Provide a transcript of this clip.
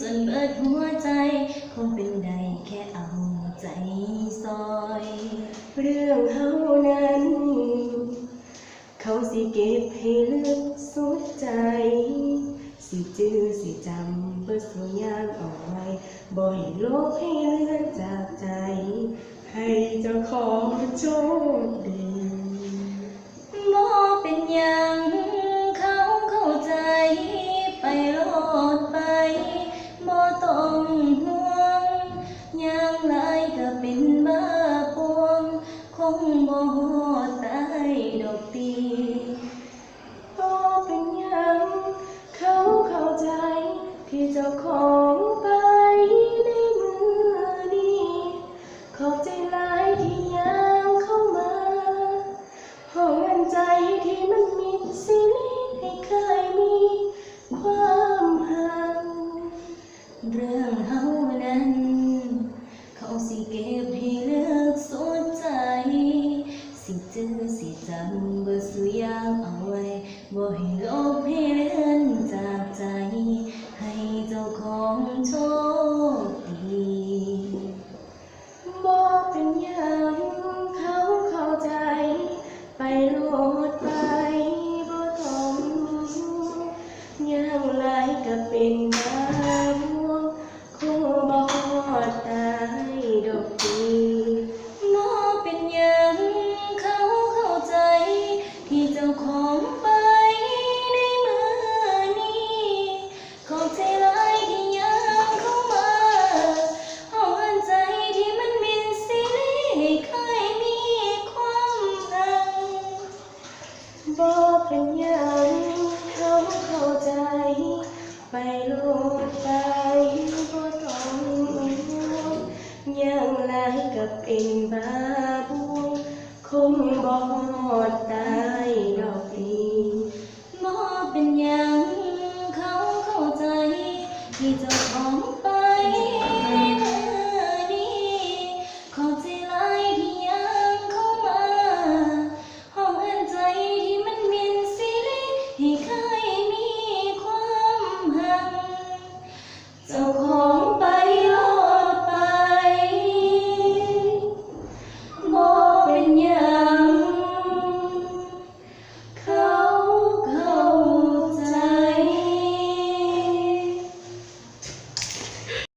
จนเบิดหัวใจ คงเป็นได้แค่เอาใจซอย เรื่องเฮานั้น เขาสิเก็บให้ลึกสุดใจ สิจื้อสิจำเบิดสุญญาเอาไว้บ่ให้โลกให้เลือนจากใจ ให้เจ้าของโชคดี อย่างไรก็เป็นบ้าปวง คงบ่ฮอดตายดอกตีก็เป็นหยังเขาเข้าใจ ที่เจ้าของไปในมือนี้ขอบใจหลายที่ยังเข้ามาห้องอันใจที่มันมีสิ่งให้เคยมีความหักเรื่องเฮานั้น สิเก็บให้เลือกสุดใจ สิเจอสิจำบิดสุอยางเอาไว้บ่ให้ลบให้เลือนจากใจ ให้เจ้าของโชคดีบอกเป็นหยังเขาเข้าใจ ไปโลดไป ไปลูกตายก็ต้องห่วงยังลายกับเอ็นบาบวงคงบ่ตายดอกดีบ่เป็นยังเขาเข้าใจที่จะ